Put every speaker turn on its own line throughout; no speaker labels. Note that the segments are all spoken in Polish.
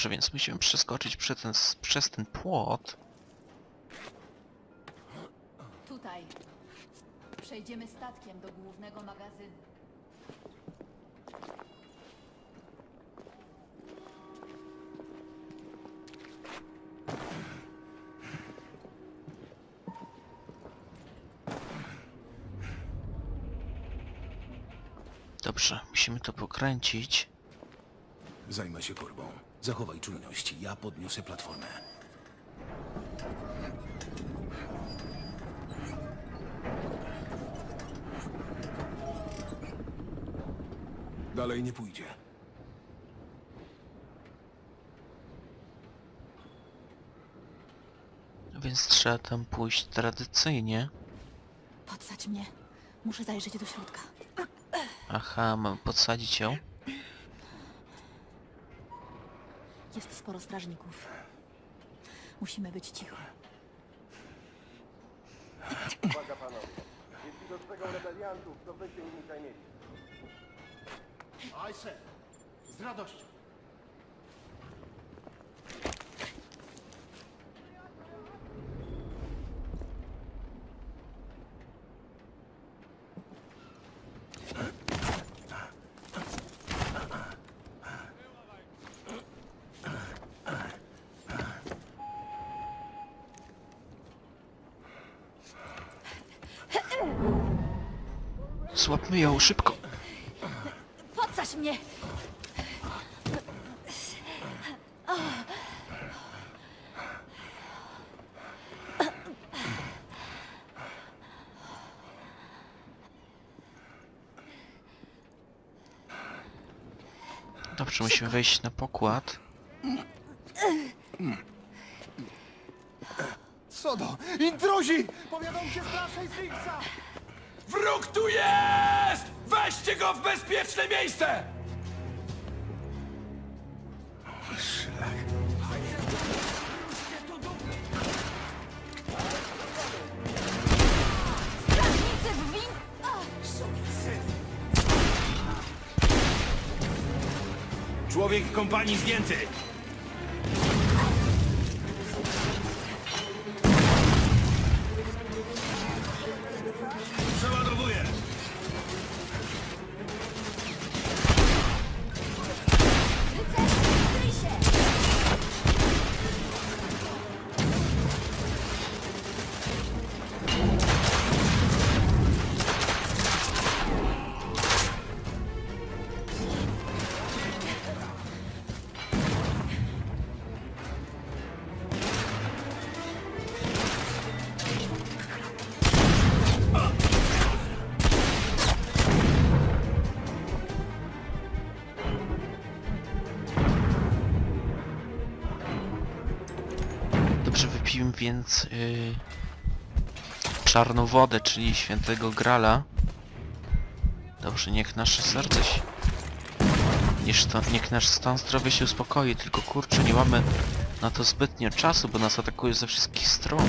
Dobrze, więc musimy przeskoczyć przez ten, przez ten płot.
Tutaj. Przejdziemy statkiem do głównego magazynu.
Dobrze, musimy to pokręcić.
Zajmę się korbą. Zachowaj czujność. Ja podniosę platformę. Dalej nie pójdzie.
Więc trzeba tam pójść tradycyjnie.
Podsadź mnie. Muszę zajrzeć do środka.
Aha, mam podsadzić ją.
Jest sporo strażników. Musimy być cicho.
Uwaga panowie, jeśli dostrzegą rebeliantów, to wy się nimi zajmiecie.
Aj. Z radością.
Złapmy ją szybko.
Podsadź mnie!
Dobrze, musimy wejść na pokład.
Co do? Intruzi! Powiadam się z naszej!
Wróg tu jest! Weźcie go w bezpieczne miejsce!
Strażnicy w win...
Człowiek kompanii zdjęty!
Więc yy, czarną wodę, czyli świętego Grala. Dobrze, niech nasze serce się... Niech, niech nasz stan zdrowia się uspokoi, tylko kurczę, nie mamy na to zbytnio czasu, bo nas atakują ze wszystkich stron.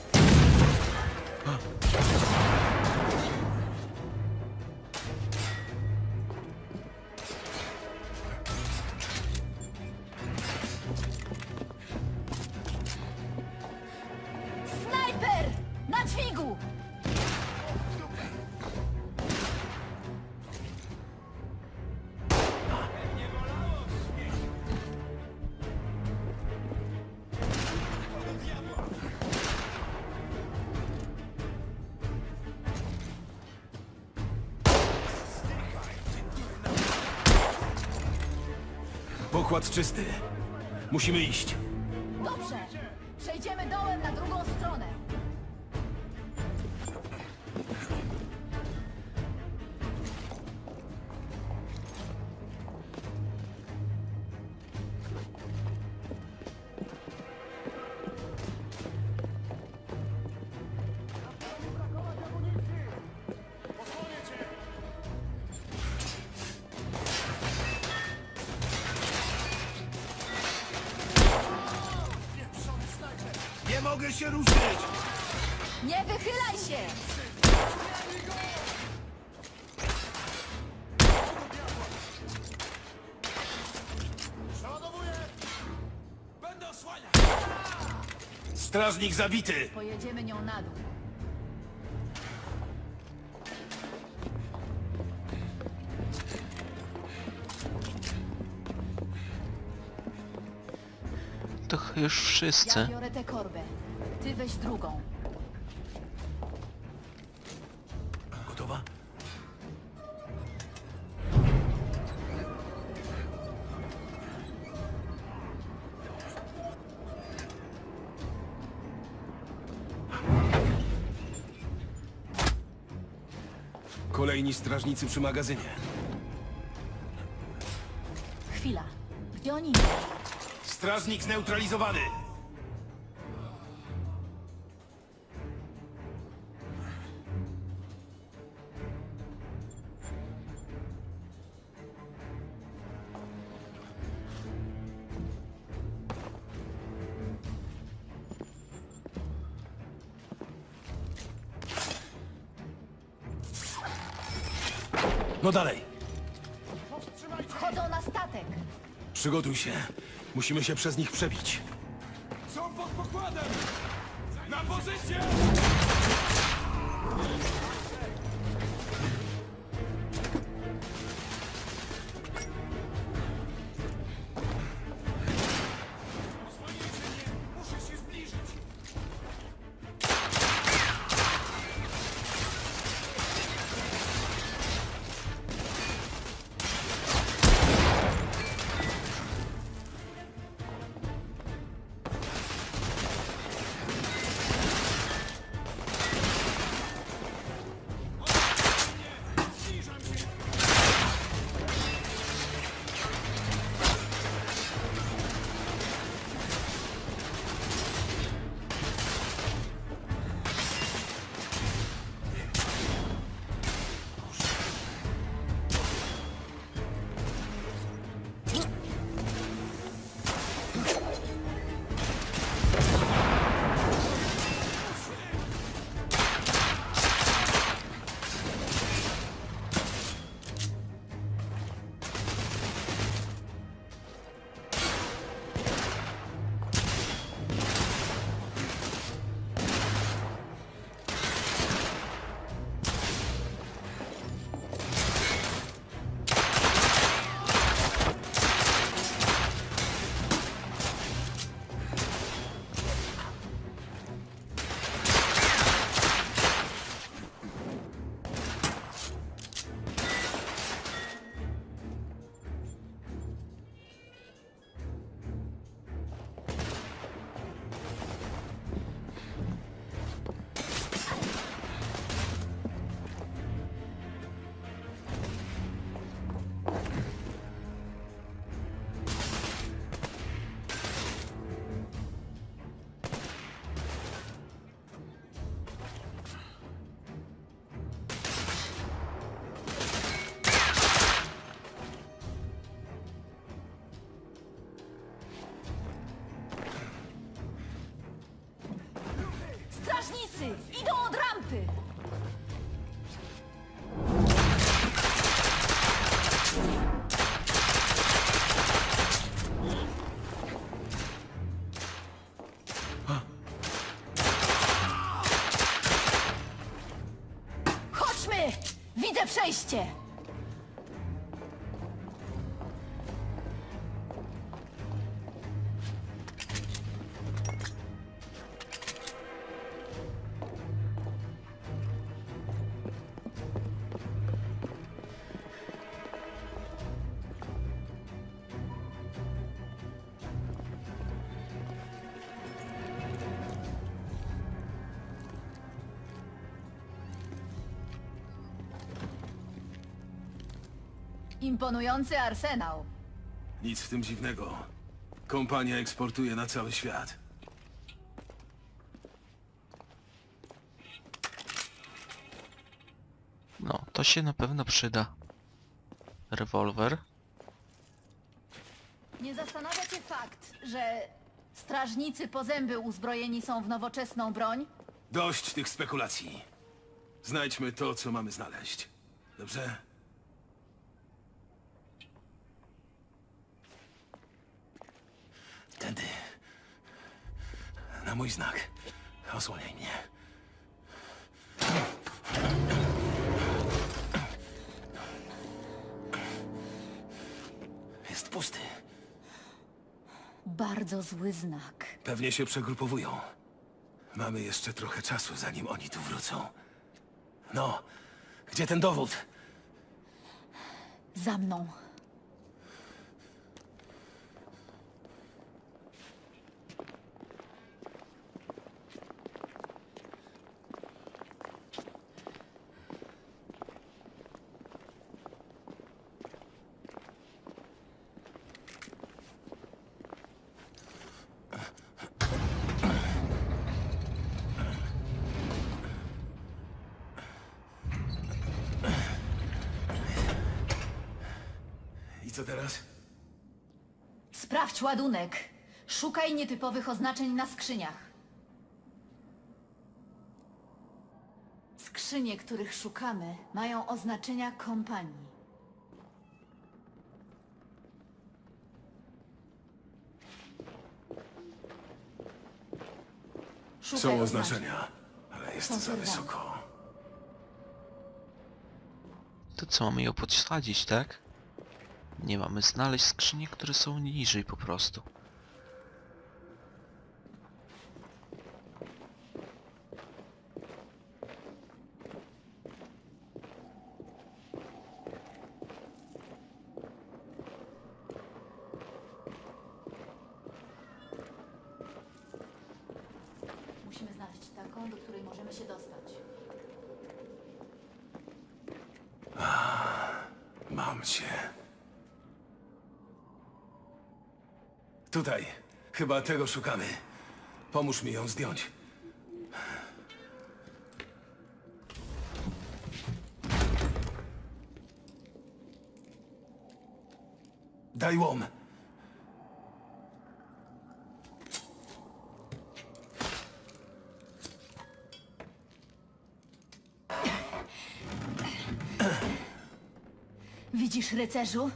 Pokład czysty. Musimy iść. Mogę się ruszyć!
Nie wychylaj się!
Będę osłaniać!
Strażnik zabity!
Pojedziemy nią na dół.
To już
Ja
wszyscy.
biorę tę korbę. Ty weź drugą.
Gotowa? Kolejni strażnicy przy magazynie.
Chwila. Gdzie oni?
Strażnik zneutralizowany! No dalej.
Wchodzą na statek.
Przygotuj się. Musimy się przez nich przebić.
Są pod pokładem! Na pozycję!
谢谢。Imponujący arsenał.
Nic w tym dziwnego. Kompania eksportuje na cały świat.
No, to się na pewno przyda. Rewolwer.
Nie zastanawia cię fakt, że Strażnicy po zęby uzbrojeni są w nowoczesną broń?
Dość tych spekulacji. Znajdźmy to, co mamy znaleźć. Dobrze? Tędy. Na mój znak. Osłaniaj mnie. Jest pusty.
Bardzo zły znak.
Pewnie się przegrupowują. Mamy jeszcze trochę czasu, zanim oni tu wrócą. No, gdzie ten dowód?
Za mną.
I co teraz?
Sprawdź ładunek. Szukaj nietypowych oznaczeń na skrzyniach. Skrzynie, których szukamy, mają oznaczenia kompanii. Szukaj
Są oznaczenia, ale jest
Są
za
wyrwane.
wysoko.
To co, mamy ją podsadzić, tak? Nie mamy znaleźć skrzynie, które są niżej po prostu.
Musimy znaleźć taką, do której możemy się dostać.
Mam cię. Tutaj. Chyba tego szukamy. Pomóż mi ją zdjąć. Daj łom.
Widzisz, rycerzu?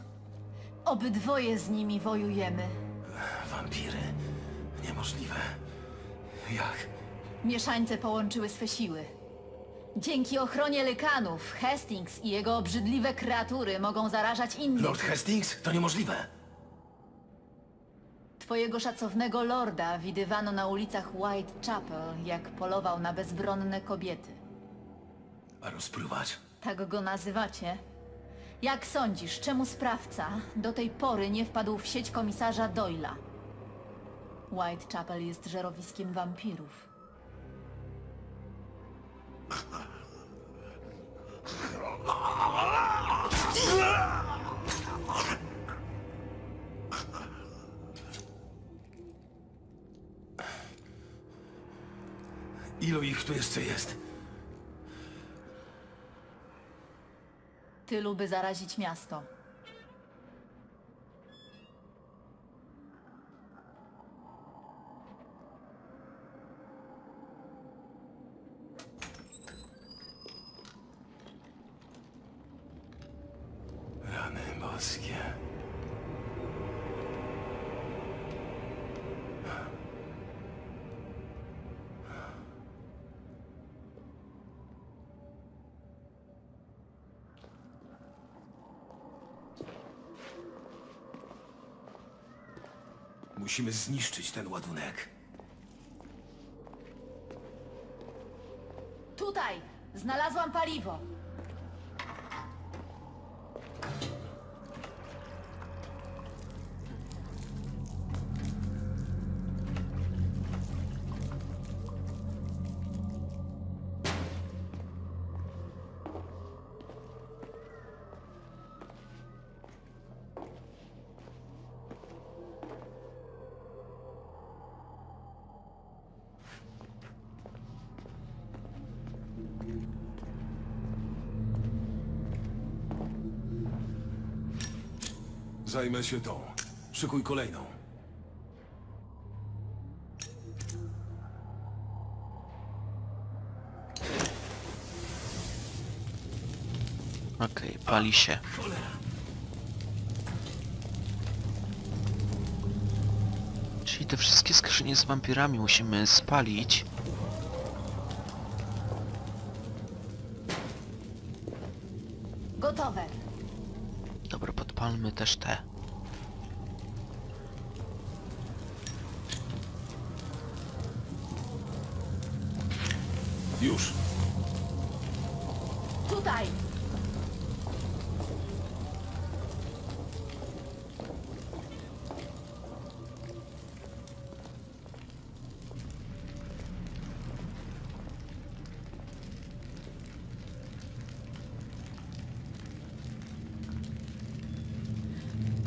Obydwoje z nimi wojujemy.
Niemożliwe. Jak?
Mieszańce połączyły swe siły. Dzięki ochronie lykanów, Hastings i jego obrzydliwe kreatury mogą zarażać innych.
Lord Hastings? To niemożliwe.
Twojego szacownego lorda widywano na ulicach Whitechapel, jak polował na bezbronne kobiety.
A rozpruwać?
Tak go nazywacie? Jak sądzisz, czemu sprawca do tej pory nie wpadł w sieć komisarza Doyla? Whitechapel jest żerowiskiem wampirów.
Ilu ich tu jeszcze jest?
Tylu, by zarazić miasto.
Musimy zniszczyć ten ładunek.
Tutaj! Znalazłam paliwo!
Zajmę się tą. Szykuj kolejną.
Okej, okay, pali się. Czyli te wszystkie skrzynie z wampirami musimy spalić. Podpalmy też te.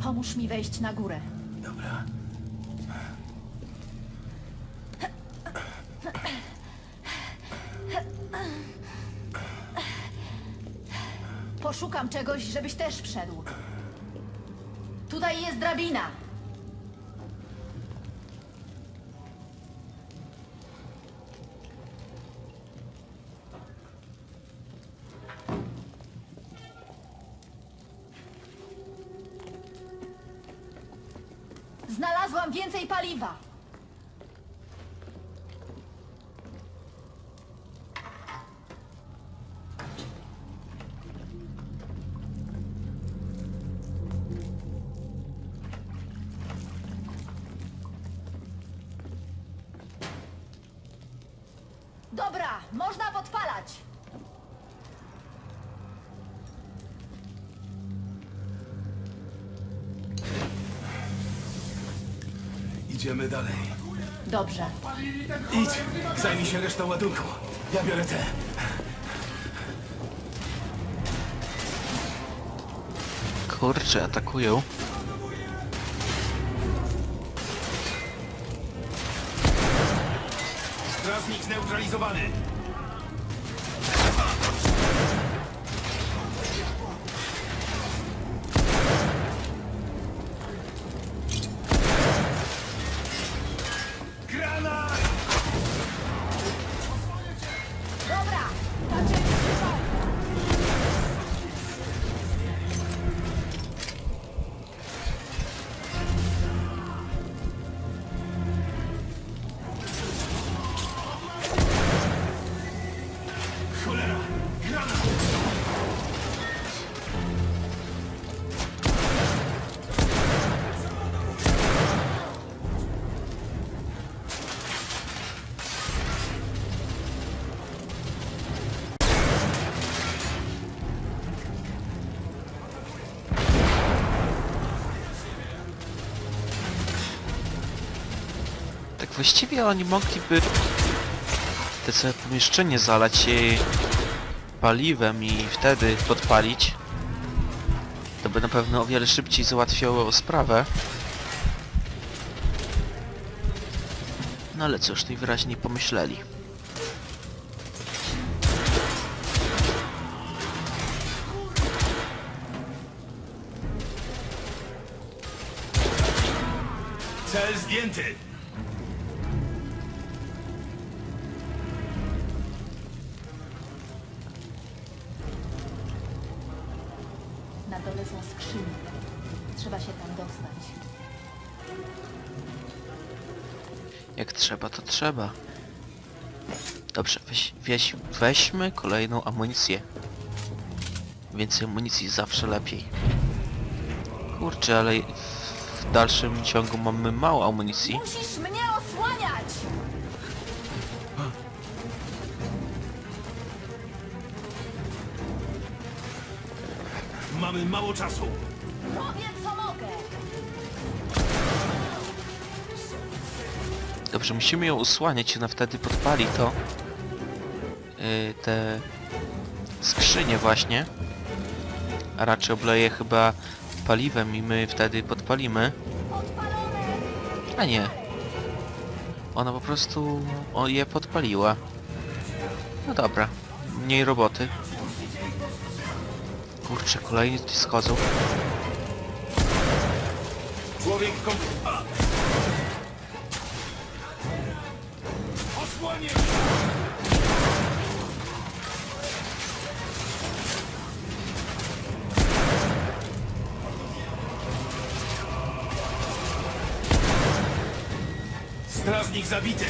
Pomóż mi wejść na górę.
Dobra.
Poszukam czegoś, żebyś też wszedł. Tutaj jest drabina. Więcej paliwa.
Idziemy dalej.
Dobrze.
Idź, zajmij się resztą ładunku. Ja biorę te.
Kurczę, atakują.
Strażnik zneutralizowany.
Tak właściwie oni mogliby te całe pomieszczenie zalać jej paliwem i wtedy podpalić. To by na pewno o wiele szybciej załatwiało sprawę. No ale cóż, najwyraźniej pomyśleli.
Trzeba,
to trzeba. Dobrze, weź, weź, weźmy kolejną amunicję. Więcej amunicji zawsze lepiej. Kurczę, ale w dalszym ciągu mamy mało amunicji.
Musisz mnie osłaniać!
Mamy mało czasu.
Dobrze, musimy ją usłaniać, ona wtedy podpali to. Yy, te skrzynie właśnie. A raczej obleje chyba paliwem i my wtedy podpalimy. A nie. Ona po prostu o, je podpaliła. No dobra. Mniej roboty. Kurczę, kolejni tu schodzą.
Człowiek kom... Zasłonię! Strażnik zabity!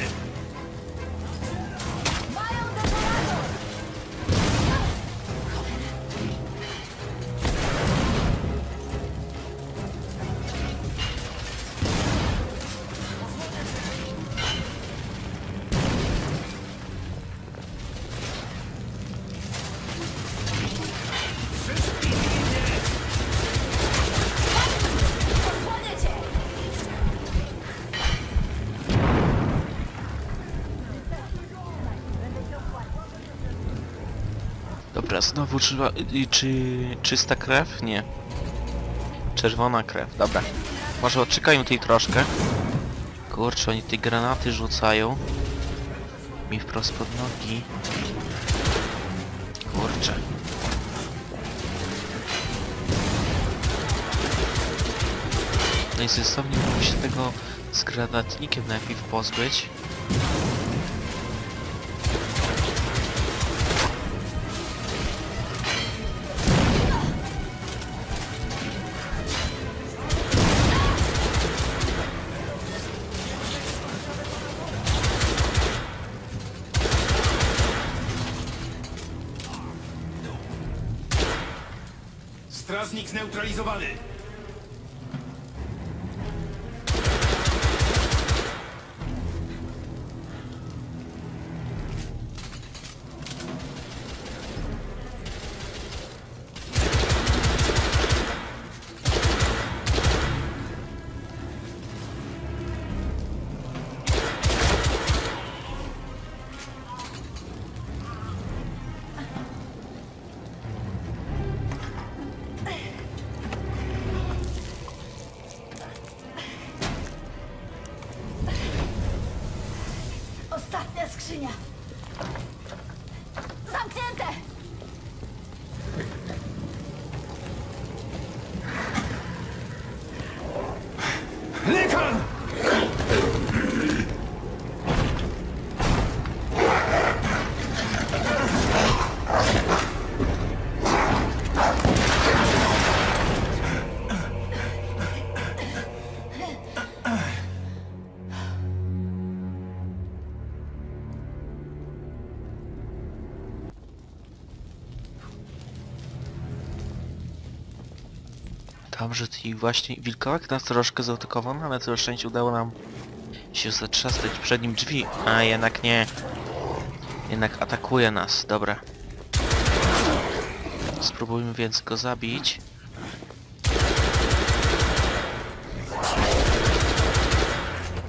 Dobra, znowu trzeba... y, Czy... czysta krew? Nie. Czerwona krew, dobra. Może odczekajmy tej troszkę. Kurczę, oni te granaty rzucają. Mi wprost pod nogi. Kurczę. No i sensownie mógłby się tego z granatnikiem najpierw pozbyć.
Strażnik zneutralizowany! 看。
Dobrze, i właśnie wilkołak nas troszkę zaatakował, no ale całe szczęście udało nam się zatrzastać przed nim drzwi. A jednak nie. Jednak atakuje nas, dobra. Spróbujmy więc go zabić.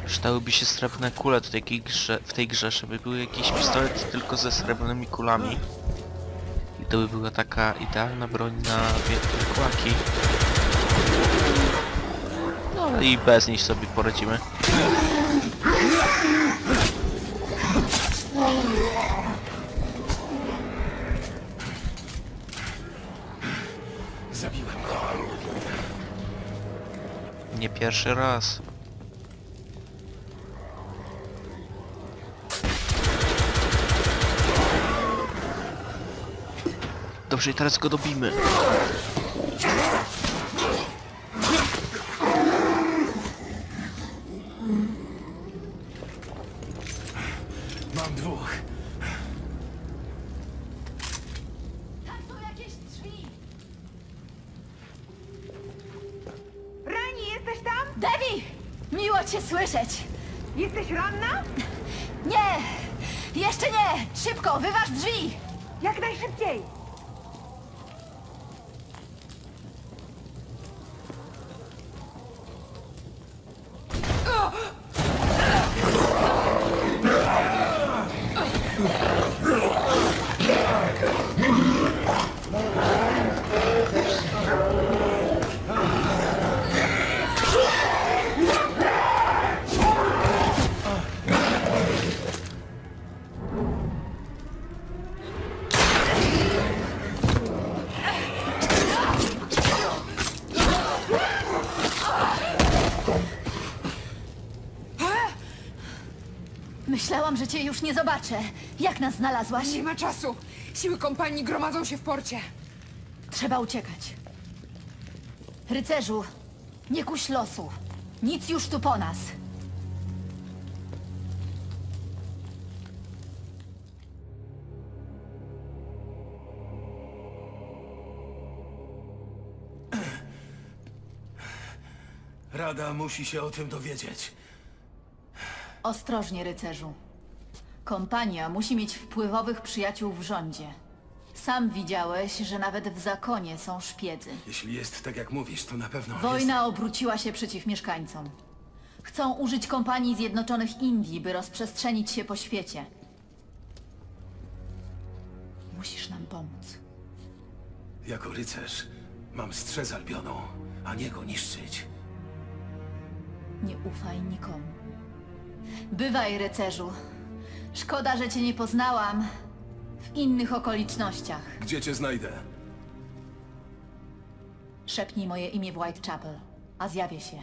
Przydałyby się srebrne kule w tej grze, w tej grze, żeby był jakiś pistolet tylko ze srebrnymi kulami. I to by była taka idealna broń na wilkołaki. No i bez nich sobie poradzimy.
Zabiłem go.
Nie pierwszy raz. Dobrze, i teraz go dobimy.
Devi! Miło cię słyszeć!
Jesteś ranna?
Nie! Jeszcze nie! Szybko, wyważ drzwi!
Jak najszybciej!
Myślałam, że cię już nie zobaczę. Jak nas znalazłaś?
Nie ma czasu! Siły kompanii gromadzą się w porcie.
Trzeba uciekać. Rycerzu, nie kuś losu. Nic już tu po nas.
Rada musi się o tym dowiedzieć.
Ostrożnie, rycerzu. Kompania musi mieć wpływowych przyjaciół w rządzie. Sam widziałeś, że nawet w zakonie są szpiedzy.
Jeśli jest tak jak mówisz, to na pewno
Wojna obróciła się przeciw mieszkańcom. Chcą użyć kompanii Zjednoczonych Indii, by rozprzestrzenić się po świecie. Musisz nam pomóc.
Jest... Jako rycerz mam strzec Albionu, a nie go niszczyć.
Nie ufaj nikomu. Bywaj, rycerzu. Szkoda, że cię nie poznałam w innych okolicznościach.
Gdzie cię znajdę?
Szepnij moje imię w Whitechapel, a zjawię się.